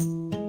Biz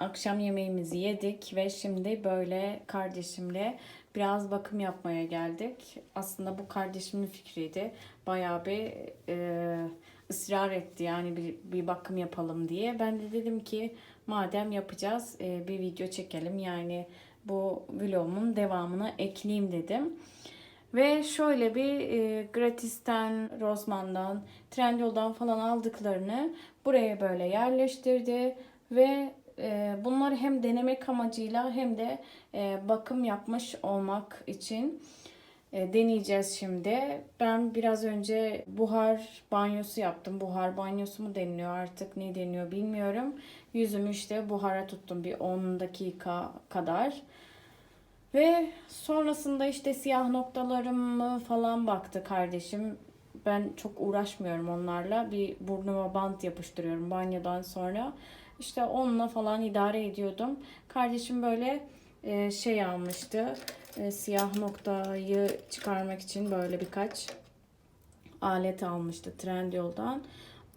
akşam yemeğimizi yedik ve şimdi böyle kardeşimle biraz bakım yapmaya geldik. Aslında bu kardeşimin fikriydi. Bayağı bir e, ısrar etti yani bir, bir bakım yapalım diye. Ben de dedim ki madem yapacağız e, bir video çekelim. Yani bu vlogumun devamını ekleyeyim dedim. Ve şöyle bir e, Gratis'ten, Rossmann'dan, Trendyol'dan falan aldıklarını buraya böyle yerleştirdi ve bunları hem denemek amacıyla hem de e, bakım yapmış olmak için e, deneyeceğiz şimdi. Ben biraz önce buhar banyosu yaptım. Buhar banyosu mu deniliyor artık ne deniyor bilmiyorum. Yüzümü işte buhara tuttum bir 10 dakika kadar. Ve sonrasında işte siyah noktalarımı falan baktı kardeşim. Ben çok uğraşmıyorum onlarla. Bir burnuma bant yapıştırıyorum banyodan sonra. İşte onunla falan idare ediyordum. Kardeşim böyle e, şey almıştı. E, siyah noktayı çıkarmak için böyle birkaç alet almıştı Trendyol'dan.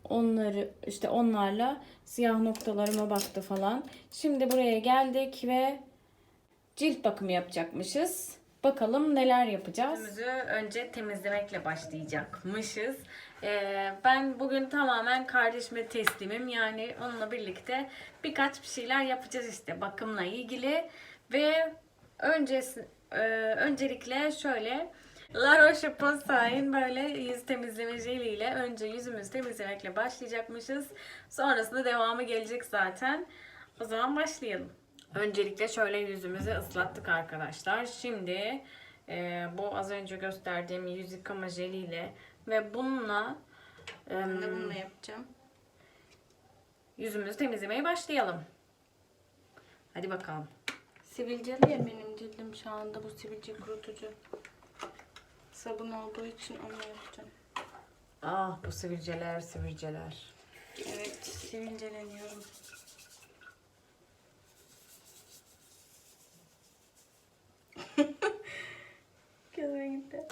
Onları işte onlarla siyah noktalarıma baktı falan. Şimdi buraya geldik ve cilt bakımı yapacakmışız. Bakalım neler yapacağız. Önce temizlemekle başlayacakmışız. Ee, ben bugün tamamen kardeşime teslimim. Yani onunla birlikte birkaç bir şeyler yapacağız işte bakımla ilgili. Ve öncesi, e, öncelikle şöyle La Roche-Posay'ın böyle yüz temizleme jeliyle önce yüzümüzü temizlemekle başlayacakmışız. Sonrasında devamı gelecek zaten. O zaman başlayalım. Öncelikle şöyle yüzümüzü ıslattık arkadaşlar. Şimdi e, bu az önce gösterdiğim yüz yıkama jeliyle ve bununla Ben de bununla yapacağım. yüzümüzü temizlemeye başlayalım. Hadi bakalım. Sivilceli ya benim cildim şu anda bu sivilce kurutucu. Sabun olduğu için onu yapacağım. Ah bu sivilceler sivilceler. Evet sivilceleniyorum. Gözüme gitti.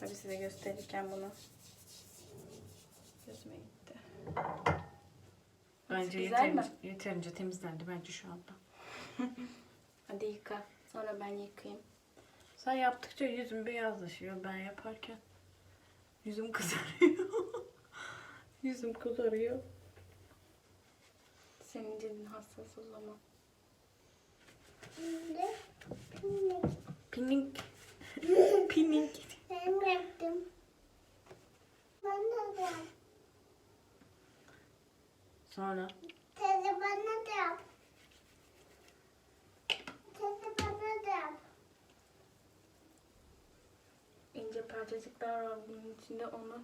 Tabii gösterirken bunu gözüme gitti. Bence Güzel mi? yeterince, yeterince temizlendi bence şu anda. Hadi yıka. Sonra ben yıkayayım. Sen yaptıkça yüzüm beyazlaşıyor ben yaparken. Yüzüm kızarıyor. yüzüm kızarıyor. Senin cildin hassas o zaman. Pinik. Pinik. Ben yaptım. Ben de yap. Sonra Teyze bana da yap. Teyze bana da yap. İnce parçacıklar var bunun içinde onu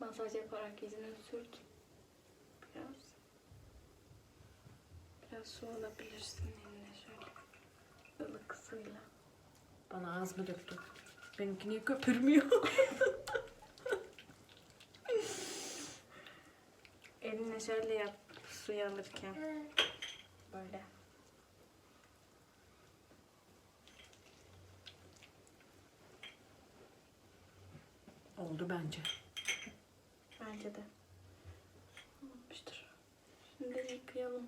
masaj yaparak yüzüne sürt. biraz. Biraz su alabilirsin eline şöyle. ılık suyla. Bana az mı döktün? Benimki niye köpürmüyor? Eline şöyle yap suyu alırken. Böyle. Oldu bence. Bence de. Olmuştur. Şimdi yıkayalım.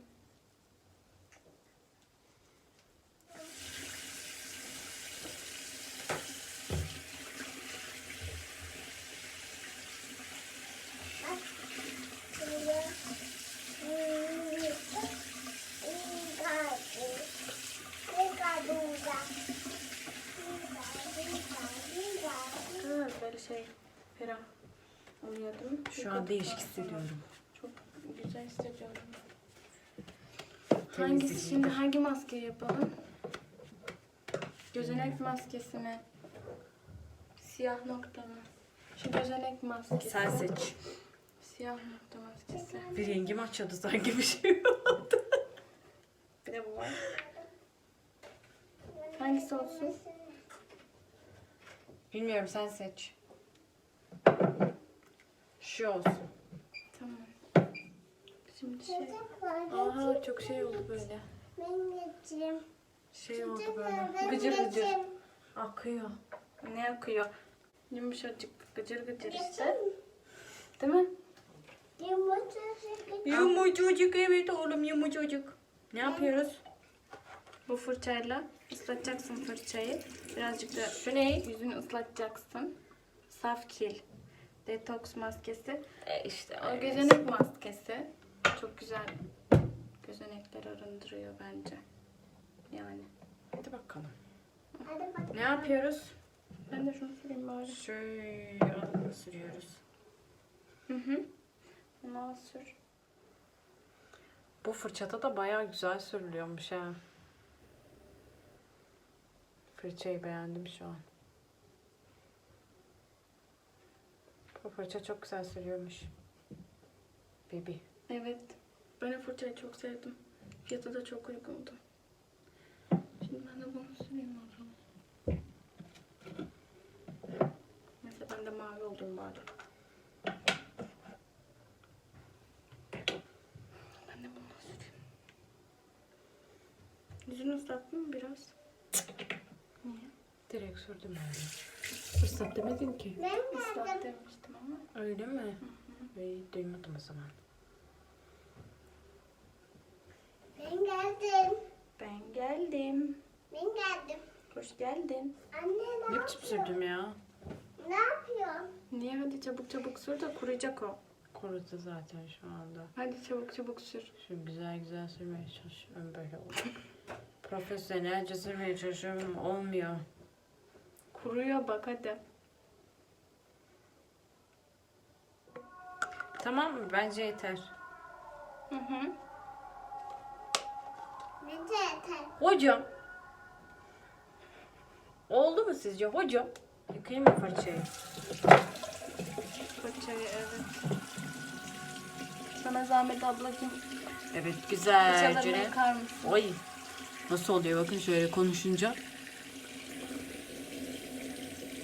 Ha, böyle şey ferah oluyor değil mi? Şu an değişik hissediyorum. Çok güzel hissediyorum. Hangisi şimdi hangi maske yapalım? Gözenek maskesi mi? Siyah nokta mı? Şu gözenek maskesi. Sen seç. Siyah nokta maskesi. Bir rengim açıldı sanki bir şey oldu. Bir de bu var. Hangisi olsun? Bilmiyorum sen seç. Şu olsun. Tamam. Şimdi şey. Aha çok şey oldu böyle. Şey oldu böyle. Gıcır gıcır. Akıyor. Ne akıyor? Yumuşacık gıcır gıcır işte. Değil mi? Yumuşacık evet oğlum yumuşacık. Ne yapıyoruz? Bu fırçayla ıslatacaksın fırçayı. Birazcık da Şu ne? yüzünü ıslatacaksın. Saf kil. Detoks maskesi. E işte O gözenek maskesi. Çok güzel gözenekler arındırıyor bence. Yani. Hadi bakalım. Ne yapıyoruz? Ben de şunu süreyim bari. Şöyle alnına sürüyoruz. Hı hı. Bunu sür. Bu fırçada da bayağı güzel sürülüyormuş ha. Fırçayı beğendim şu an. Bu fırça çok güzel sürüyormuş. Bebi. Evet. Ben o fırçayı çok sevdim. Fiyatı da çok uygundu. Şimdi ben de bunu süreyim o zaman. Neyse ben de mavi olayım bari. Ben de bunu süreyim. Yüzünü ıslattın mı biraz? Niye? Direkt sürdüm öyle. Islat demedin ki. Islat demiştim ama. Öyle mi? İyi duymadım o zaman. Ben geldim. Ben geldim. Ben geldim. Hoş geldin. Anne ne, Ne biçim sürdüm ya? ne yapıyorsun? Niye hadi çabuk çabuk sür de kuruyacak o. Kurudu zaten şu anda. Hadi çabuk çabuk sür. Şu güzel güzel sürmeye çalışıyorum böyle oldu. Profesyonelce sürmeye çalışıyorum olmuyor. Kuruyor bak hadi. Tamam mı? Bence yeter. Hı hı. Bize yeter. Hocam. Oldu mu sizce hocam? Yıkayayım mı fırçayı? Fırçayı evet. Sana zahmet ablacığım. Evet Fırçalarını güzelce. yıkar mısın? Oy. Nasıl oluyor bakın şöyle konuşunca.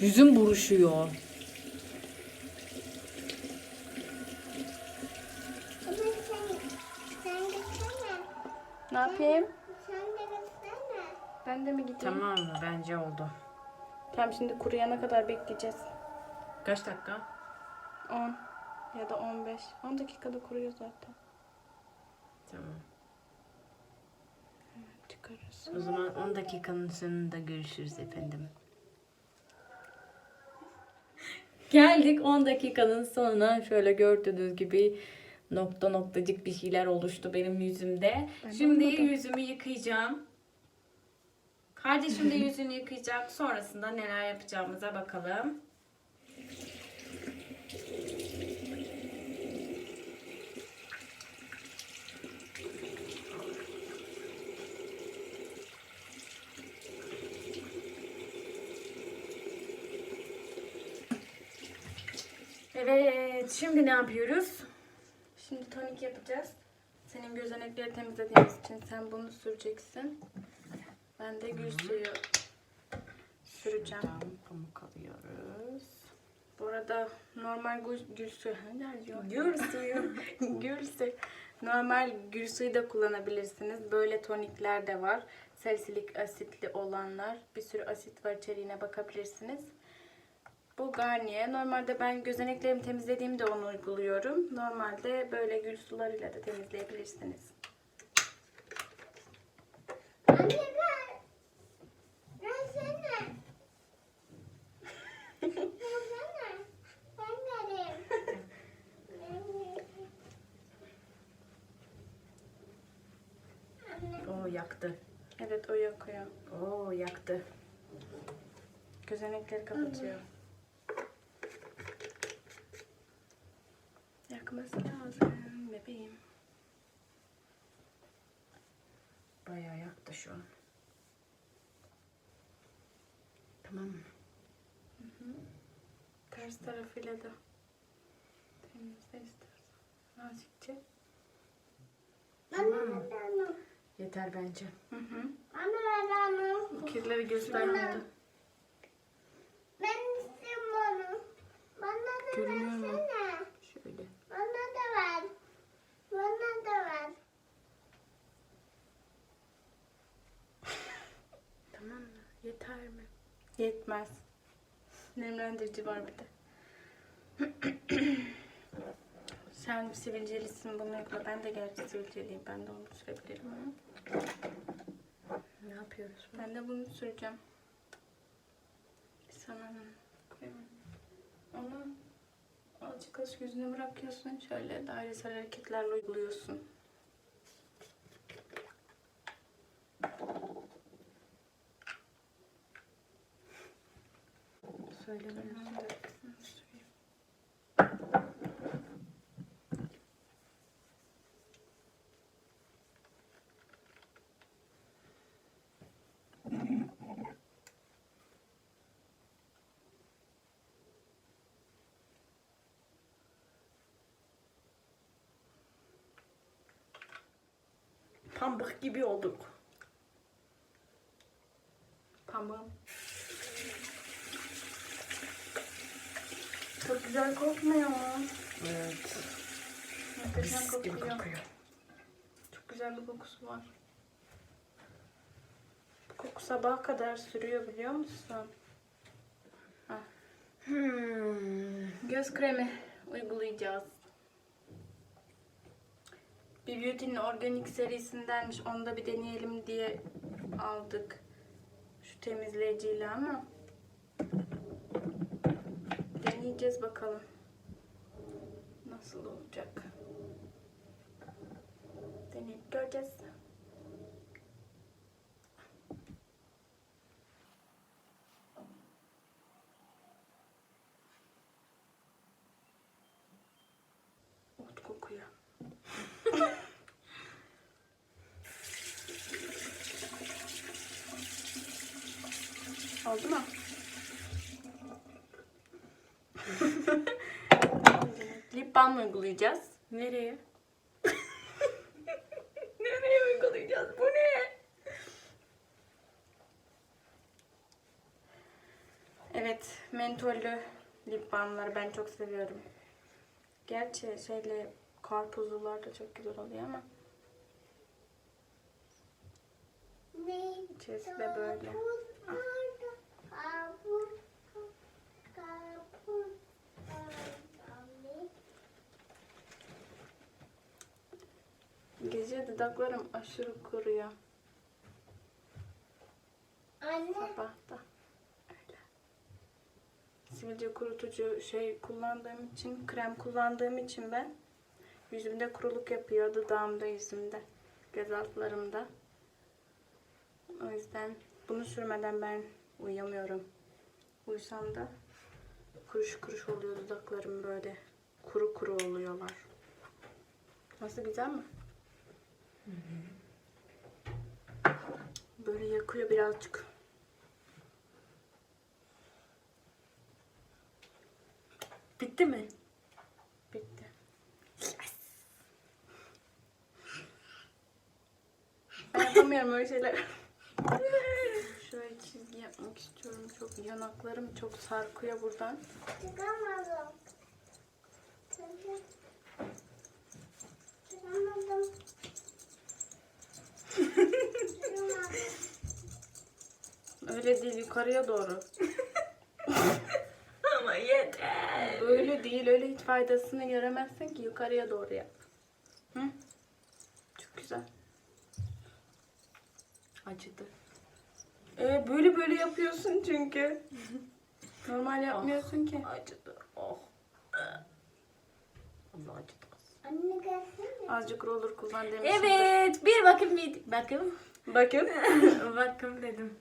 Yüzüm buruşuyor. Ne yapayım? Ben de mi gideyim? Tamam mı? Bence oldu. Tamam şimdi kuruyana kadar bekleyeceğiz. Kaç dakika? 10 ya da 15. 10 dakikada kuruyor zaten. Tamam. Çıkarız. O zaman 10 dakikanın sonunda görüşürüz efendim. Geldik 10 dakikanın sonuna. Şöyle gördüğünüz gibi nokta noktacık bir şeyler oluştu benim yüzümde. Ben Şimdi anladım. yüzümü yıkayacağım. Kardeşim de yüzünü yıkayacak. Sonrasında neler yapacağımıza bakalım. Evet, şimdi ne yapıyoruz? Şimdi tonik yapacağız. Senin gözenekleri temizlediğimiz için sen bunu süreceksin. Ben de gül suyu süreceğim. Şuradan pamuk alıyoruz. Bu arada normal gül, gül suyu ne diyor? Gül suyu. gül suyu. Normal gül suyu da kullanabilirsiniz. Böyle tonikler de var. Salisilik asitli olanlar. Bir sürü asit var içeriğine bakabilirsiniz. Bu Garnier. Normalde ben gözeneklerimi temizlediğimde onu uyguluyorum. Normalde böyle gül sularıyla da temizleyebilirsiniz. Anne ben. Ben vereyim. Anne. Oo yaktı. Evet o yakıyor. Oo yaktı. Gözenekleri kapatıyor. Yakması lazım bebeğim. Bayağı yaktı şu an. Tamam mı? Ters tarafıyla da temizle istersen. Nazikçe. Ver onu. Yeter bence. Hı hı. Onu. Kirleri göstermedi. Ben istiyorum onu. Bana da Görünüyor mu? versene. Şöyle. Bana da ver. Bana da ver. Tamam mı? Yeter mi? Yetmez. Nemlendirici var bir de. Sen sivilcelisin bunu yapma. Ben de gerçi sivilceliyim. Ben de onu sürebilirim ama. Ne yapıyoruz? Ben de bunu süreceğim. Sana. Onu azıcık azıcık yüzüne bırakıyorsun. Şöyle dairesel hareketlerle uyguluyorsun. Söylemiyorsun. Pambık gibi olduk. Pamuk. Çok güzel kokmuyor mu? Evet. Muhteşem kokuyor. kokuyor. Çok güzel bir kokusu var. Bu koku sabaha kadar sürüyor biliyor musun? Hah. Hmm. Göz kremi uygulayacağız. Bir Beauty'nin organik serisindenmiş. Onu da bir deneyelim diye aldık. Şu temizleyiciyle ama deneyeceğiz bakalım. Nasıl olacak? Deneyip göreceğiz. Ot kokuyor. Oldu mu? Lip balm uygulayacağız. Nereye? Nereye uygulayacağız? Bu ne? Evet, mentollü lip balmları ben çok seviyorum. Gerçi şeyle karpuzlular da çok güzel oluyor ama Ne? içerisi de böyle. Karpuz Gece dudaklarım aşırı kuruyor. Anne. Sabahta. Öyle. Sivilce kurutucu şey kullandığım için, krem kullandığım için ben yüzümde kuruluk yapıyor. Dudağımda, yüzümde, göz altlarımda. O yüzden bunu sürmeden ben uyuyamıyorum. Uyusam da kuruş kuruş oluyor dudaklarım böyle. Kuru kuru oluyorlar. Nasıl güzel mi? Böyle yakıyor birazcık. Bitti mi? Bitti. Yes. Yapamıyorum öyle şeyler. Şöyle çizgi yapmak istiyorum. Çok yanaklarım çok sarkıyor buradan. Çıkamazım. Öyle değil yukarıya doğru. Ama yeter. Öyle değil öyle hiç faydasını göremezsin ki yukarıya doğru yap. Hı? Çok güzel. Acıdı. Ee, böyle böyle yapıyorsun çünkü. Normal yapmıyorsun ki. Acıdı. Oh. Allah acıdı. Anne gelsene. Azıcık roller kullan demiştim. Evet. Bir bakım vid- bakım. Bakın. bakım dedim.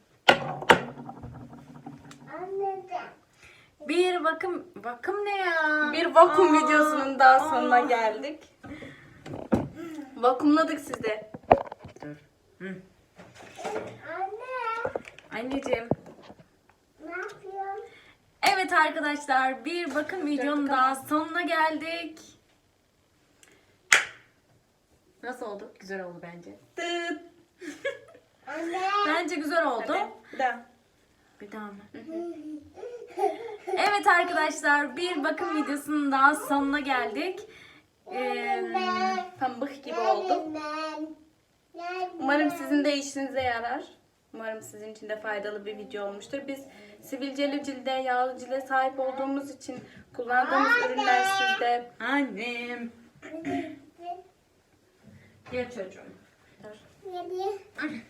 Anne. Bir bakım. Bakım ne ya? Bir vakum Aa, videosunun daha sonuna aa. geldik. Vakumladık sizi. Dur. Anne. Anneciğim. Ne yapıyorsun? Evet arkadaşlar bir bakım videonun daha sonuna geldik. Nasıl oldu? Güzel oldu bence. Anne. Bence güzel oldu. Hadi. Bir daha. Bir daha mı? Evet arkadaşlar bir bakım videosunun daha sonuna geldik. Ee, Pambık gibi oldu. Nereden? Nereden? Umarım sizin de işinize yarar. Umarım sizin için de faydalı bir video olmuştur. Biz sivilceli cilde, yağlı cilde sahip olduğumuz için kullandığımız ürünler sizde. annem. Gel çocuğum. Nerede?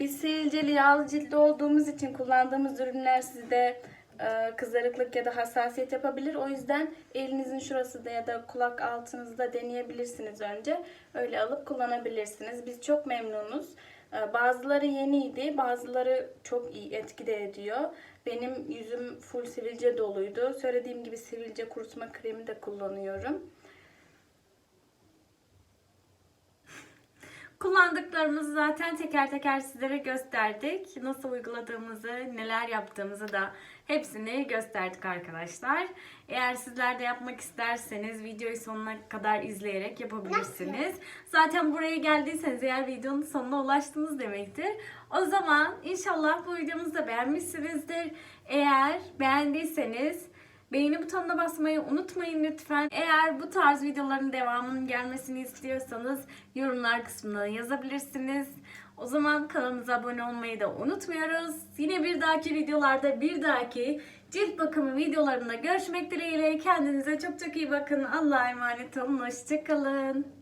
Biz sivilceli, yağlı cilde olduğumuz için kullandığımız ürünler sizde e, kızarıklık ya da hassasiyet yapabilir. O yüzden elinizin şurası ya da kulak altınızda deneyebilirsiniz önce. Öyle alıp kullanabilirsiniz. Biz çok memnunuz. E, Bazıları yeniydi, bazıları çok iyi etki de ediyor. Benim yüzüm full sivilce doluydu. Söylediğim gibi sivilce kurutma kremi de kullanıyorum. Kullandıklarımızı zaten teker teker sizlere gösterdik. Nasıl uyguladığımızı, neler yaptığımızı da hepsini gösterdik arkadaşlar. Eğer sizler de yapmak isterseniz videoyu sonuna kadar izleyerek yapabilirsiniz. Zaten buraya geldiyseniz eğer videonun sonuna ulaştınız demektir. O zaman inşallah bu videomuzu da beğenmişsinizdir. Eğer beğendiyseniz Beğeni butonuna basmayı unutmayın lütfen. Eğer bu tarz videoların devamının gelmesini istiyorsanız yorumlar kısmına yazabilirsiniz. O zaman kanalımıza abone olmayı da unutmuyoruz. Yine bir dahaki videolarda bir dahaki cilt bakımı videolarında görüşmek dileğiyle. Kendinize çok çok iyi bakın. Allah'a emanet olun. Hoşçakalın.